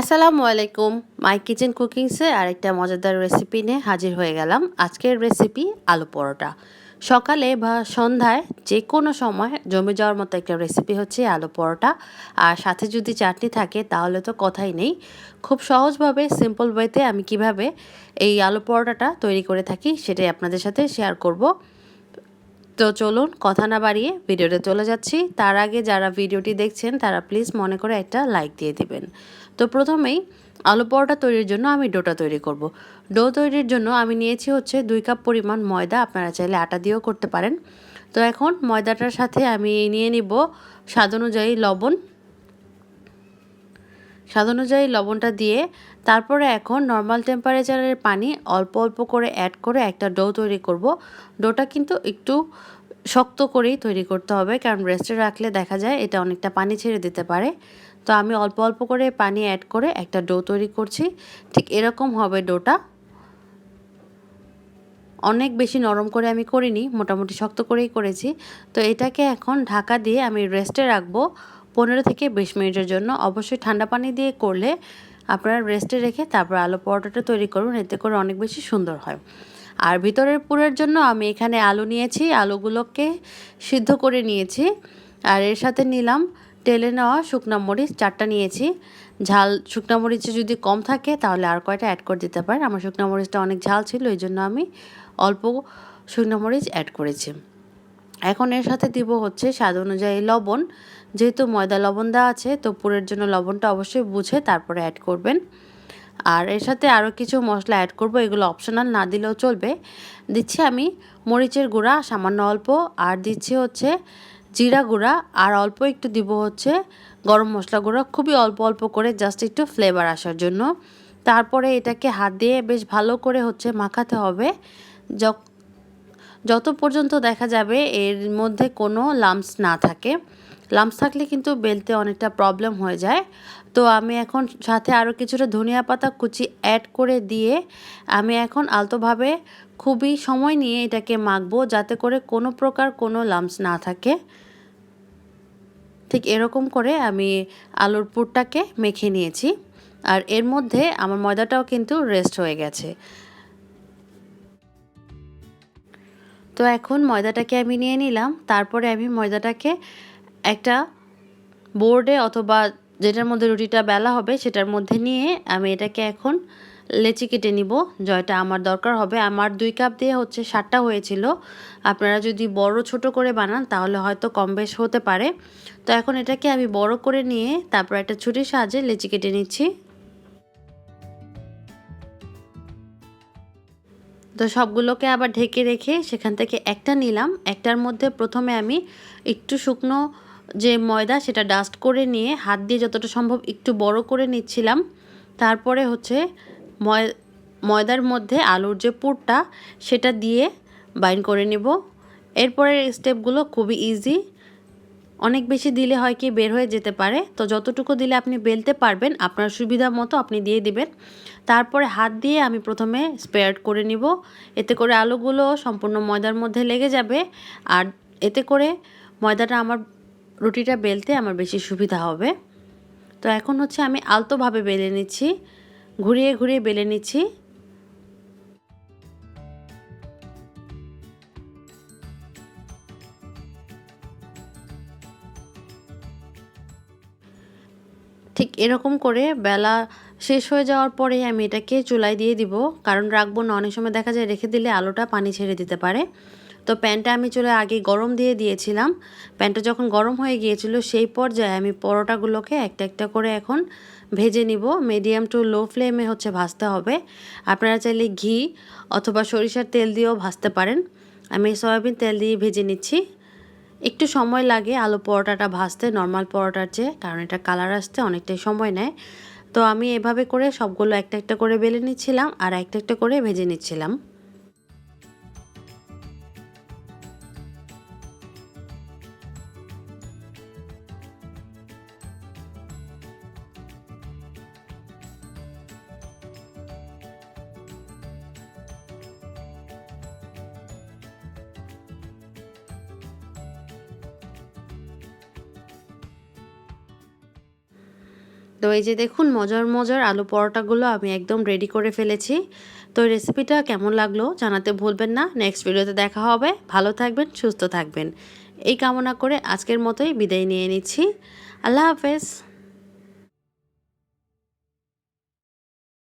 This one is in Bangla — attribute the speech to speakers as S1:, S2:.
S1: আসসালামু আলাইকুম। মাই কিচেন কুকিংসে আরেকটা মজাদার রেসিপি নিয়ে হাজির হয়ে গেলাম। আজকের রেসিপি আলু পরোটা। সকালে বা সন্ধ্যায় যে কোনো সময় জমে যাওয়ার মতো একটা রেসিপি হচ্ছে আলু পরোটা। আর সাথে যদি চাটনি থাকে তাহলে তো কথাই নেই। খুব সহজভাবে সিম্পল ওয়েতে আমি কীভাবে এই আলু পরোটাটা তৈরি করে থাকি সেটাই আপনাদের সাথে শেয়ার করব। তো চলুন কথা না বাড়িয়ে ভিডিওটা চলে যাচ্ছি। তার আগে যারা ভিডিওটি দেখছেন, তারা প্লিজ মনে করে একটা লাইক দিয়ে দিবেন। তো প্রথমেই আলু পরোটা তৈরির জন্য আমি ডোটা তৈরি করব। ডো তৈরির জন্য আমি নিয়েছি হচ্ছে দুই কাপ পরিমাণ ময়দা। আপনারা চাইলে আটা দিয়েও করতে পারেন। তো এখন ময়দাটার সাথে আমি নিয়ে নিব স্বাদ অনুযায়ী লবণ। স্বাদ অনুযায়ী লবণটা দিয়ে তারপরে এখন নর্মাল টেম্পারেচারের পানি অল্প অল্প করে অ্যাড করে একটা ডো তৈরি করব। ডোটা কিন্তু একটু শক্ত করেই তৈরি করতে হবে, কারণ রেস্টে রাখলে দেখা যায় এটা অনেকটা পানি ছেড়ে দিতে পারে। তো আমি অল্প অল্প করে পানি অ্যাড করে একটা ডো তৈরি করছি, ঠিক এরকম হবে ডোটা অনেক বেশি নরম করে আমি করিনি, মোটামুটি শক্ত করেই করেছি। তো এটাকে এখন ঢাকা দিয়ে আমি রেস্টে রাখব। পনেরো থেকে বিশ মিনিটের জন্য অবশ্যই ঠান্ডা পানি দিয়ে করলে আপনারা রেস্টে রেখে তারপর আলু পরোটাটা তৈরি করুন, এতে করে অনেক বেশি সুন্দর হয়। আর ভিতরের পুরের জন্য আমি এখানে আলু নিয়েছি, আলুগুলোকে সিদ্ধ করে নিয়েছি। আর এর সাথে নিলাম টেলে নেওয়া শুকনা মরিচ, চারটা নিয়েছি। ঝাল, শুকনা মরিচে যদি কম থাকে তাহলে আর কয়টা অ্যাড করে দিতে পারেন। আমার শুকনা মরিচটা অনেক ঝাল ছিল এই জন্য আমি অল্প শুকনা মরিচ অ্যাড করেছি। এখন এর সাথে দিব হচ্ছে স্বাদ অনুযায়ী লবণ। যেহেতু ময়দা লবণ দেওয়া আছে, তো পুরের জন্য লবণটা অবশ্যই বুঝে তারপরে অ্যাড করবেন। আর এর সাথে আরও কিছু মশলা অ্যাড করব, এগুলো অপশনাল না দিলেও চলবে। দিচ্ছি আমি মরিচের গুঁড়া, সামান্য অল্প, আর দিচ্ছি হচ্ছে জিরা গুঁড়া, আর অল্প একটু দিব হচ্ছে গরম মশলা গুঁড়া। খুবই অল্প অল্প করে জাস্ট একটু ফ্লেভার আসার জন্য। তারপরে এটাকে হাত দিয়ে বেশ ভালো করে হচ্ছে মাখাতে হবে। যত পর্যন্ত দেখা যাবে, এর মধ্যে কোনো লামস না থাকে। লামস থাকলে কিন্তু বেলতে অনেকটা প্রবলেম হয়ে যায়। তো আমি এখন সাথে আরও কিছুটা ধনিয়া পাতা কুচি অ্যাড করে দিয়ে আমি এখন আলতোভাবে খুবই সময় নিয়ে এটাকে মাখবো, যাতে করে কোনো প্রকার কোনো লামস না থাকে। ঠিক এরকম করে আমি আলুর পুরটাকে মেখে নিয়েছি। আর এর মধ্যে আমার ময়দাটাও কিন্তু রেস্ট হয়ে গেছে। তো এখন ময়দাটাকে আমি নিয়ে নিলাম। তারপরে আমি ময়দাটাকে একটা বোর্ডে অথবা যেটার মধ্যে রুটিটা বেলা হবে সেটার মধ্যে নিয়ে আমি এটাকে এখন লেচি কেটে নিব জয়টা আমার দরকার হবে। আমার দুই কাপ দিয়ে হচ্ছে সাতটা হয়েছিল। আপনারা যদি বড় ছোট করে বানান তাহলে হয়তো কম বেশ হতে পারে। তো এখন এটাকে আমি বড় করে নিয়ে তারপর একটা ছুটির সাহায্যে লেচি কেটে নিচ্ছি। তো সবগুলোকে আবার ঢেকে রেখে সেখান থেকে একটা নিলাম। একটার মধ্যে প্রথমে আমি একটু শুকনো যে ময়দা সেটা ডাস্ট করে নিয়ে হাত দিয়ে যতটা সম্ভব একটু বড় করে নিচ্ছিলাম। তারপরে হচ্ছে ময়দার মধ্যে আলুর যে পুরটা সেটা দিয়ে বাইন করে নেব। এরপরের স্টেপগুলো খুবই ইজি অনেক বেশি দিলে হয় কি বের হয়ে যেতে পারে। তো যতটুকু দিলে আপনি বেলতে পারবেন, আপনার সুবিধা মতো আপনি দিয়ে দিবেন। তারপরে হাত দিয়ে আমি প্রথমে স্পেয়ার্ড করে নিব। এতে করে আলুগুলো সম্পূর্ণ ময়দার মধ্যে লেগে যাবে। আর এতে করে ময়দাটা আমার রুটিটা বেলতে আমার বেশি সুবিধা হবে। তো এখন হচ্ছে আমি আলতোভাবে বেলে নিচ্ছি। ঘুরিয়ে ঘুরিয়ে বেলে নিচ্ছি। এরকম করে বেলা শেষ হয়ে যাওয়ার পরে আমি এটাকে চুলায় দিয়ে দিব। কারণ রাখব না, অনেক সময় দেখা যায় রেখে দিলে আলুটা পানি ছেড়ে দিতে পারে। তো প্যানটা আমি চলে আগে গরম দিয়ে দিয়েছিলাম। প্যানটা যখন গরম হয়ে গিয়েছিল, সেই পর্যায়ে আমি পরোটাগুলোকে একটা একটা করে এখন ভেজে নিব। মিডিয়াম টু লো ফ্লেমে হচ্ছে ভাজতে হবে। আপনারা চাইলে ঘি অথবা সরিষার তেল দিয়েও ভাজতে পারেন। আমি সয়াবিন তেল দিয়ে ভেজে নিচ্ছি। একটু সময় লাগে আলু পরোটাটা ভাজতে নর্মাল পরোটার চেয়ে, কারণ এটা কালার আসতে অনেকটাই সময় নেয়। তো আমি এভাবে করে সবগুলো একটা একটা করে বেলে নিচ্ছিলাম আর একটা একটা করে ভেজে নিচ্ছিলাম। তো এই যে দেখুন, মজার মজার আলু পরোটাগুলো আমি একদম রেডি করে ফেলেছি। তো রেসিপিটা কেমন লাগল জানাতে ভুলবেন না। নেক্সট ভিডিওতে দেখা হবে। ভালো থাকবেন, সুস্থ থাকবেন। এই কামনা করে আজকের মতোই বিদায় নিয়ে নিচ্ছি। আল্লাহ হাফেজ।